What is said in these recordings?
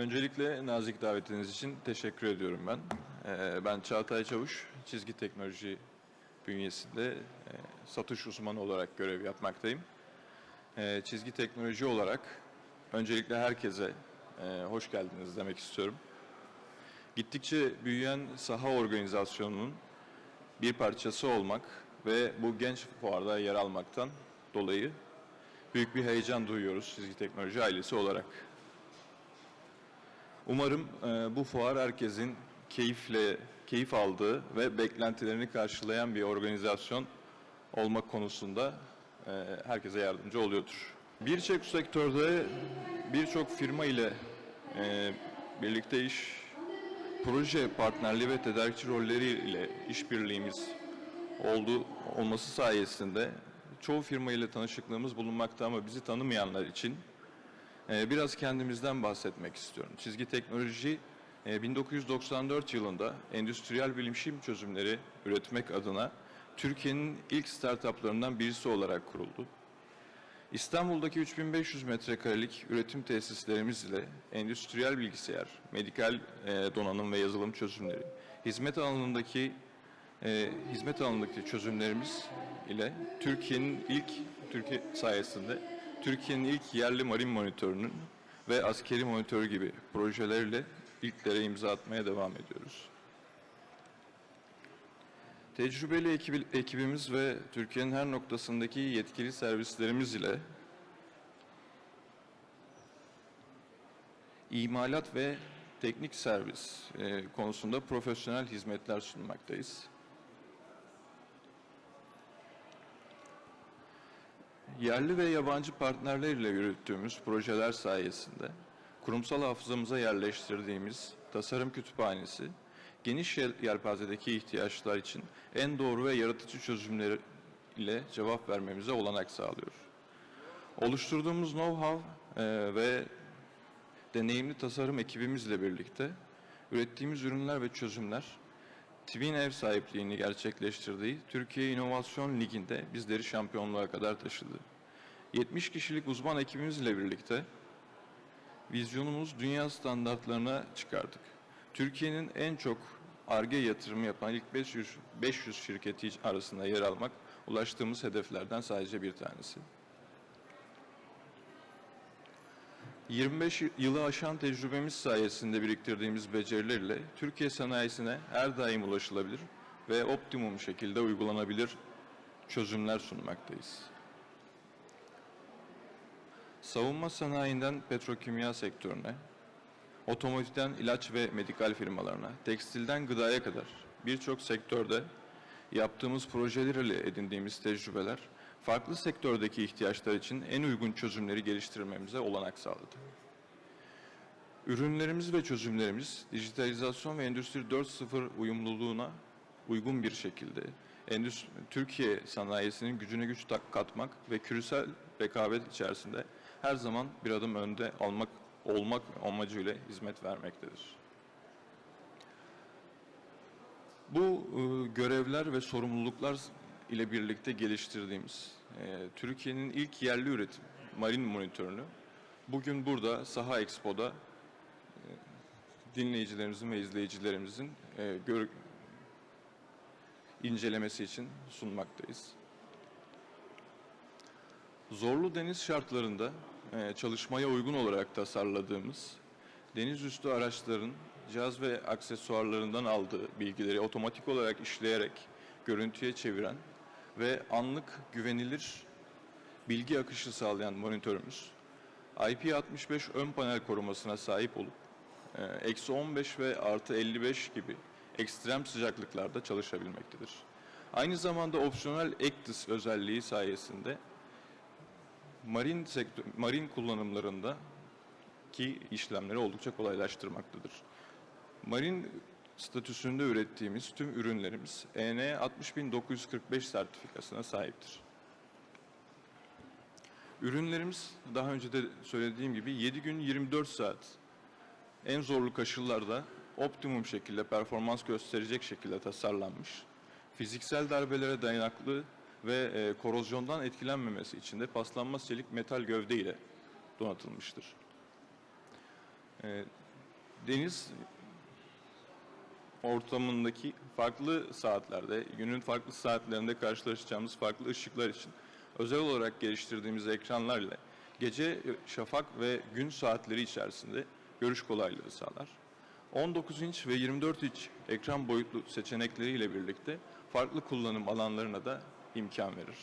Öncelikle nazik davetiniz için teşekkür ediyorum ben. Ee, Ben Çağatay Çavuş, çizgi teknoloji bünyesinde e, satış uzmanı olarak görev yapmaktayım. Ee, Çizgi teknoloji olarak öncelikle herkese e, hoş geldiniz demek istiyorum. Gittikçe büyüyen saha organizasyonunun bir parçası olmak ve bu genç fuarda yer almaktan dolayı büyük bir heyecan duyuyoruz çizgi teknoloji ailesi olarak. Umarım e, bu fuar herkesin keyifle keyif aldığı ve beklentilerini karşılayan bir organizasyon olmak konusunda e, herkese yardımcı oluyordur. Birçok sektörde birçok firma ile e, birlikte iş, proje partnerliği ve tedarikçi rolleri ile işbirliğimiz oldu olması sayesinde çoğu firma ile tanışıklığımız bulunmakta ama bizi tanımayanlar için Biraz kendimizden bahsetmek istiyorum. Çizgi teknoloji e, 1994 yılında endüstriyel bilişim çözümleri üretmek adına Türkiye'nin ilk startuplarından birisi olarak kuruldu. İstanbul'daki 3500 metrekarelik üretim tesislerimiz ile endüstriyel bilgisayar, medikal e, donanım ve yazılım çözümleri, hizmet alanındaki e, hizmet alanındaki çözümlerimiz ile Türkiye'nin ilk Türkiye sayesinde Türkiye'nin ilk yerli marin monitörünün ve askeri monitörü gibi projelerle ilklere imza atmaya devam ediyoruz. Tecrübeli ekibi- ekibimiz ve Türkiye'nin her noktasındaki yetkili servislerimiz ile imalat ve teknik servis e, konusunda profesyonel hizmetler sunmaktayız. Yerli ve yabancı partnerlerle yürüttüğümüz projeler sayesinde kurumsal hafızamıza yerleştirdiğimiz tasarım kütüphanesi, geniş yel- yelpazedeki ihtiyaçlar için en doğru ve yaratıcı çözümler ile cevap vermemize olanak sağlıyor. Oluşturduğumuz know-how e, ve deneyimli tasarım ekibimizle birlikte ürettiğimiz ürünler ve çözümler Twin ev sahipliğini gerçekleştirdiği Türkiye İnovasyon Ligi'nde bizleri şampiyonluğa kadar taşıdı. 70 kişilik uzman ekibimizle birlikte vizyonumuz dünya standartlarına çıkardık. Türkiye'nin en çok ARGE yatırımı yapan ilk 500, 500 şirketi arasında yer almak ulaştığımız hedeflerden sadece bir tanesi. 25 yılı aşan tecrübemiz sayesinde biriktirdiğimiz becerilerle Türkiye sanayisine her daim ulaşılabilir ve optimum şekilde uygulanabilir çözümler sunmaktayız. Savunma sanayinden petrokimya sektörüne, otomotivden ilaç ve medikal firmalarına, tekstilden gıdaya kadar birçok sektörde yaptığımız projelerle edindiğimiz tecrübeler farklı sektördeki ihtiyaçlar için en uygun çözümleri geliştirmemize olanak sağladı. Ürünlerimiz ve çözümlerimiz dijitalizasyon ve Endüstri 4.0 uyumluluğuna uygun bir şekilde endüstri, Türkiye sanayisinin gücüne güç katmak ve küresel rekabet içerisinde her zaman bir adım önde almak olmak amacıyla hizmet vermektedir. Bu e, görevler ve sorumluluklar ile birlikte geliştirdiğimiz e, Türkiye'nin ilk yerli üretim marin monitörünü bugün burada Saha Expo'da e, dinleyicilerimizin ve izleyicilerimizin e, gör, incelemesi için sunmaktayız. Zorlu deniz şartlarında çalışmaya uygun olarak tasarladığımız deniz üstü araçların cihaz ve aksesuarlarından aldığı bilgileri otomatik olarak işleyerek görüntüye çeviren ve anlık güvenilir bilgi akışı sağlayan monitörümüz IP65 ön panel korumasına sahip olup e, eksi 15 ve artı 55 gibi ekstrem sıcaklıklarda çalışabilmektedir. Aynı zamanda opsiyonel ECDIS özelliği sayesinde marin sektör, marin kullanımlarında ki işlemleri oldukça kolaylaştırmaktadır. Marin statüsünde ürettiğimiz tüm ürünlerimiz E EN 60945 sertifikasına sahiptir. Ürünlerimiz daha önce de söylediğim gibi 7 gün 24 saat en zorlu koşullarda optimum şekilde performans gösterecek şekilde tasarlanmış. Fiziksel darbelere dayanıklı ve e, korozyondan etkilenmemesi için de paslanmaz çelik metal gövde ile donatılmıştır. E, deniz ortamındaki farklı saatlerde, günün farklı saatlerinde karşılaşacağımız farklı ışıklar için özel olarak geliştirdiğimiz ekranlarla gece şafak ve gün saatleri içerisinde görüş kolaylığı sağlar. 19 inç ve 24 inç ekran boyutlu seçenekleriyle birlikte farklı kullanım alanlarına da imkan verir.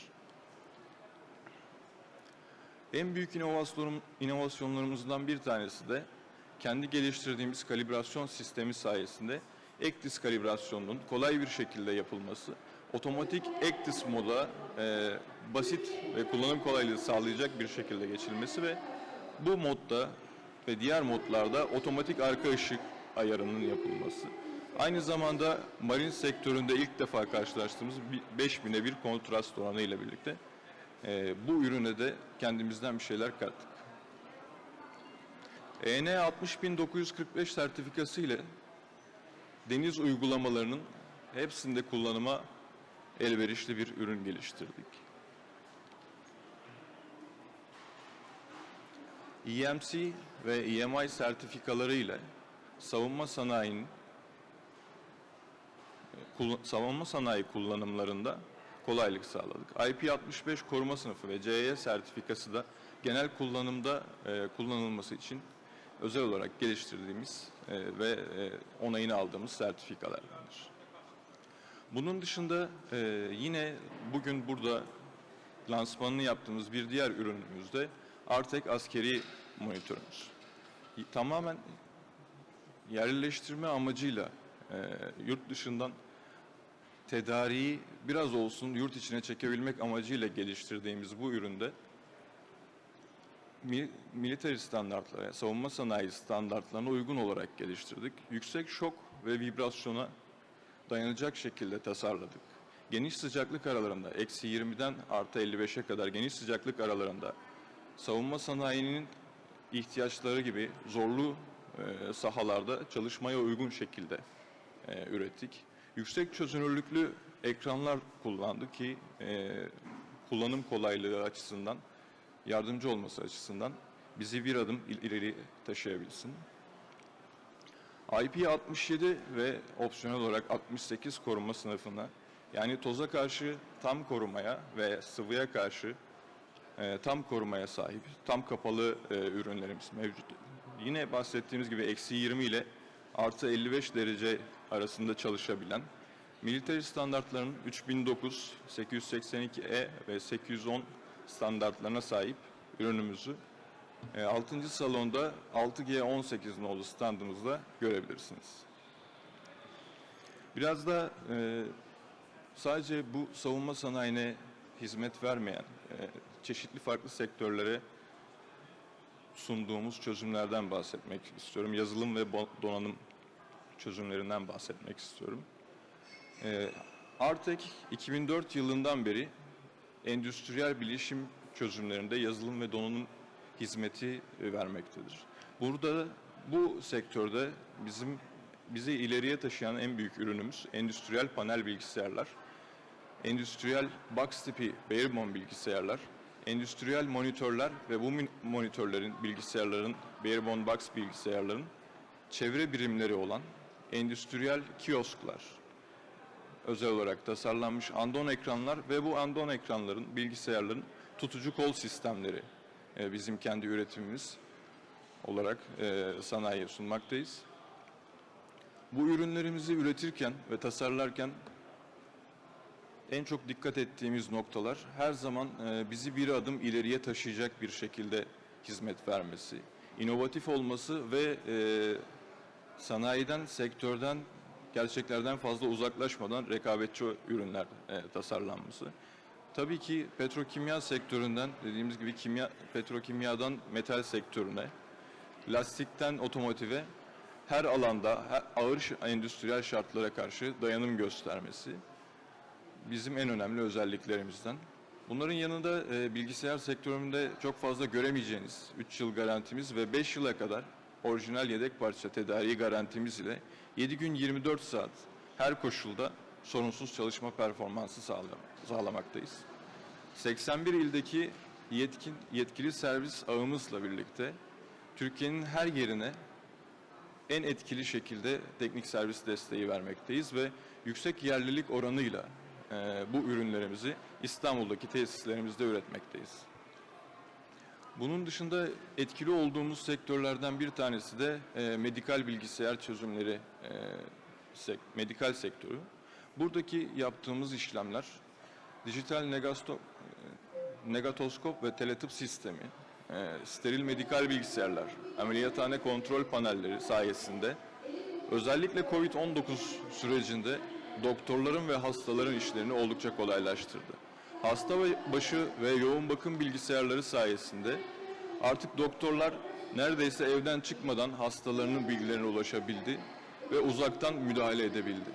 En büyük inovasyon, inovasyonlarımızdan bir tanesi de kendi geliştirdiğimiz kalibrasyon sistemi sayesinde ECDIS kalibrasyonunun kolay bir şekilde yapılması, otomatik ECDIS moda e, basit ve kullanım kolaylığı sağlayacak bir şekilde geçilmesi ve bu modda ve diğer modlarda otomatik arka ışık ayarının yapılması. Aynı zamanda marin sektöründe ilk defa karşılaştığımız bir- 5000'e bir kontrast oranı ile birlikte e, bu ürüne de kendimizden bir şeyler kattık. E EN 60945 sertifikası ile deniz uygulamalarının hepsinde kullanıma elverişli bir ürün geliştirdik. EMC ve EMI sertifikaları ile savunma sanayinin savunma sanayi kullanımlarında kolaylık sağladık. IP65 koruma sınıfı ve CE sertifikası da genel kullanımda e, kullanılması için özel olarak geliştirdiğimiz e, ve e, onayını aldığımız sertifikalardandır. Bunun dışında e, yine bugün burada lansmanını yaptığımız bir diğer ürünümüz de Artek askeri monitörümüz. Tamamen yerleştirme amacıyla e, yurt dışından tedariği biraz olsun yurt içine çekebilmek amacıyla geliştirdiğimiz bu üründe mi- military standartlara, savunma sanayi standartlarına uygun olarak geliştirdik. Yüksek şok ve vibrasyona dayanacak şekilde tasarladık. Geniş sıcaklık aralarında, eksi 20'den artı 55'e kadar geniş sıcaklık aralarında savunma sanayinin ihtiyaçları gibi zorlu sahalarda çalışmaya uygun şekilde e, ürettik. Yüksek çözünürlüklü ekranlar kullandık ki e, kullanım kolaylığı açısından, yardımcı olması açısından bizi bir adım il- ileri taşıyabilsin. IP67 ve opsiyonel olarak 68 koruma sınıfına yani toza karşı tam korumaya ve sıvıya karşı e, tam korumaya sahip, tam kapalı e, ürünlerimiz mevcut. Yine bahsettiğimiz gibi eksi 20 ile artı 55 derece arasında çalışabilen military standartlarının 3009, 882E ve 810 standartlarına sahip ürünümüzü 6. salonda 6G18 nolu standımızda görebilirsiniz. Biraz da e, sadece bu savunma sanayine hizmet vermeyen e, çeşitli farklı sektörlere sunduğumuz çözümlerden bahsetmek istiyorum. Yazılım ve donanım çözümlerinden bahsetmek istiyorum. E, Artek 2004 yılından beri endüstriyel bilişim çözümlerinde yazılım ve donanım hizmeti e, vermektedir. Burada bu sektörde bizim bizi ileriye taşıyan en büyük ürünümüz endüstriyel panel bilgisayarlar, endüstriyel box tipi barebone bilgisayarlar, endüstriyel monitörler ve bu monitörlerin, bilgisayarların, barebone box bilgisayarların çevre birimleri olan endüstriyel kiosklar, özel olarak tasarlanmış andon ekranlar ve bu andon ekranların, bilgisayarların tutucu kol sistemleri e, bizim kendi üretimimiz olarak e, sanayiye sunmaktayız. Bu ürünlerimizi üretirken ve tasarlarken en çok dikkat ettiğimiz noktalar her zaman e, bizi bir adım ileriye taşıyacak bir şekilde hizmet vermesi, inovatif olması ve e, sanayiden, sektörden, gerçeklerden fazla uzaklaşmadan rekabetçi ürünler e, tasarlanması. Tabii ki petrokimya sektöründen dediğimiz gibi kimya petrokimyadan metal sektörüne, lastikten otomotive her alanda her ağır endüstriyel şartlara karşı dayanım göstermesi bizim en önemli özelliklerimizden. Bunların yanında e, bilgisayar sektöründe çok fazla göremeyeceğiniz 3 yıl garantimiz ve 5 yıla kadar orijinal yedek parça tedariği garantimiz ile 7 gün 24 saat her koşulda sorunsuz çalışma performansı sağlam- sağlamaktayız. 81 ildeki yetkin yetkili servis ağımızla birlikte Türkiye'nin her yerine en etkili şekilde teknik servis desteği vermekteyiz ve yüksek yerlilik oranıyla e, bu ürünlerimizi İstanbul'daki tesislerimizde üretmekteyiz. Bunun dışında etkili olduğumuz sektörlerden bir tanesi de e, medikal bilgisayar çözümleri, e, sek- medikal sektörü. Buradaki yaptığımız işlemler dijital negasto, e, negatoskop ve teletıp sistemi, e, steril medikal bilgisayarlar, ameliyathane kontrol panelleri sayesinde özellikle COVID-19 sürecinde doktorların ve hastaların işlerini oldukça kolaylaştırdı. Hasta başı ve yoğun bakım bilgisayarları sayesinde artık doktorlar neredeyse evden çıkmadan hastalarının bilgilerine ulaşabildi ve uzaktan müdahale edebildi.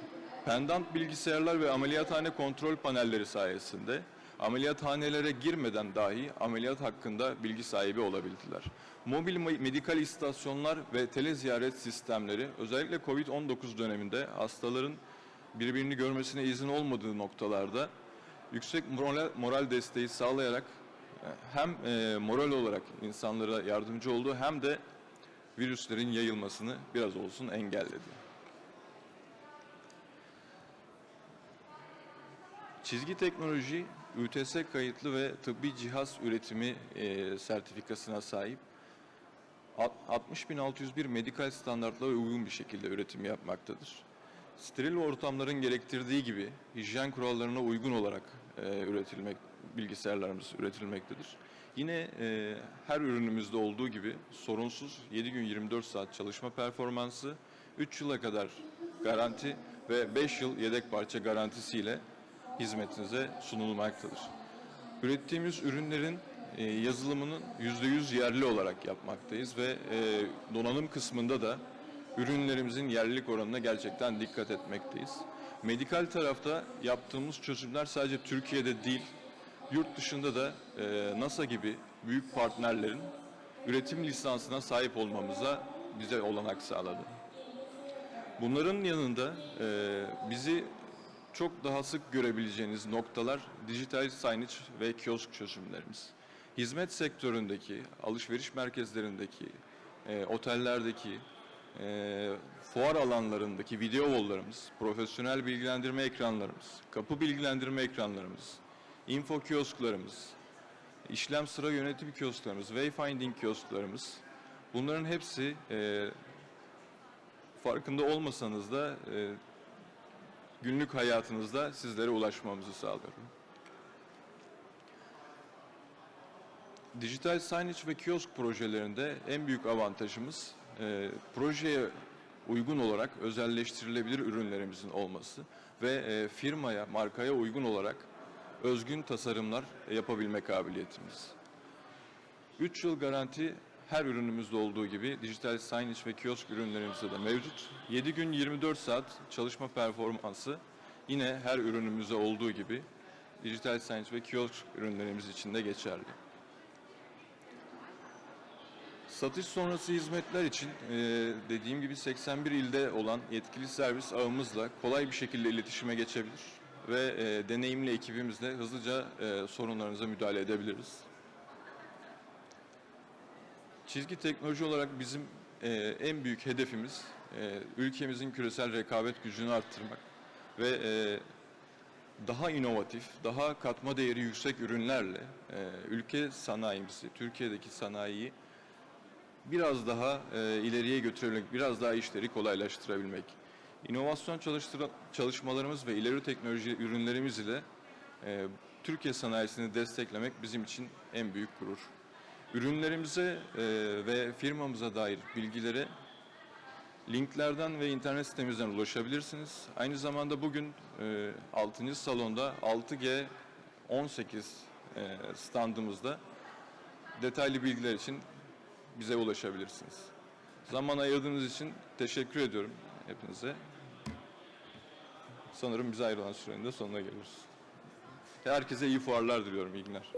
Pendant bilgisayarlar ve ameliyathane kontrol panelleri sayesinde ameliyathanelere girmeden dahi ameliyat hakkında bilgi sahibi olabildiler. Mobil me- medikal istasyonlar ve tele ziyaret sistemleri özellikle COVID-19 döneminde hastaların birbirini görmesine izin olmadığı noktalarda yüksek moral, moral desteği sağlayarak e, hem e, moral olarak insanlara yardımcı oldu hem de virüslerin yayılmasını biraz olsun engelledi. Çizgi teknoloji ÜTS kayıtlı ve tıbbi cihaz üretimi e, sertifikasına sahip. Alt- 60601 medikal standartlara uygun bir şekilde üretim yapmaktadır. Steril ortamların gerektirdiği gibi hijyen kurallarına uygun olarak e, üretilmek bilgisayarlarımız üretilmektedir. Yine e, her ürünümüzde olduğu gibi sorunsuz 7 gün 24 saat çalışma performansı, 3 yıla kadar garanti ve 5 yıl yedek parça garantisiyle hizmetinize sunulmaktadır. Ürettiğimiz ürünlerin e, yazılımının %100 yerli olarak yapmaktayız ve e, donanım kısmında da ürünlerimizin yerlilik oranına gerçekten dikkat etmekteyiz. Medikal tarafta yaptığımız çözümler sadece Türkiye'de değil, yurt dışında da e, NASA gibi büyük partnerlerin üretim lisansına sahip olmamıza bize olanak sağladı. Bunların yanında e, bizi çok daha sık görebileceğiniz noktalar dijital signage ve kiosk çözümlerimiz. Hizmet sektöründeki, alışveriş merkezlerindeki, e, otellerdeki, e, fuar alanlarındaki video wall'larımız, profesyonel bilgilendirme ekranlarımız, kapı bilgilendirme ekranlarımız, info kiosklarımız, işlem sıra yönetim kiosklarımız, wayfinding kiosklarımız bunların hepsi e, farkında olmasanız da e, günlük hayatınızda sizlere ulaşmamızı sağlıyor. Dijital signage ve kiosk projelerinde en büyük avantajımız e, projeye uygun olarak özelleştirilebilir ürünlerimizin olması ve e, firmaya, markaya uygun olarak özgün tasarımlar yapabilme kabiliyetimiz. 3 yıl garanti her ürünümüzde olduğu gibi dijital signage ve kiosk ürünlerimizde de mevcut. 7 gün 24 saat çalışma performansı yine her ürünümüzde olduğu gibi dijital signage ve kiosk ürünlerimiz için de geçerli. Satış sonrası hizmetler için e, dediğim gibi 81 ilde olan yetkili servis ağımızla kolay bir şekilde iletişime geçebilir ve e, deneyimli ekibimizle hızlıca e, sorunlarınıza müdahale edebiliriz. Çizgi teknoloji olarak bizim e, en büyük hedefimiz ülkemizin küresel rekabet gücünü arttırmak ve daha inovatif, daha katma değeri yüksek ürünlerle ülke sanayimizi, Türkiye'deki sanayiyi biraz daha e, ileriye götürebilmek, biraz daha işleri kolaylaştırabilmek. İnovasyon çalışmalarımız ve ileri teknoloji ürünlerimiz ile e, Türkiye sanayisini desteklemek bizim için en büyük gurur. Ürünlerimize e, ve firmamıza dair bilgilere linklerden ve internet sitemizden ulaşabilirsiniz. Aynı zamanda bugün e, 6. salonda 6G 18 e, standımızda detaylı bilgiler için bize ulaşabilirsiniz. Zaman ayırdığınız için teşekkür ediyorum hepinize. Sanırım bize ayrılan sürenin de sonuna geliyoruz. Herkese iyi fuarlar diliyorum. İyi günler.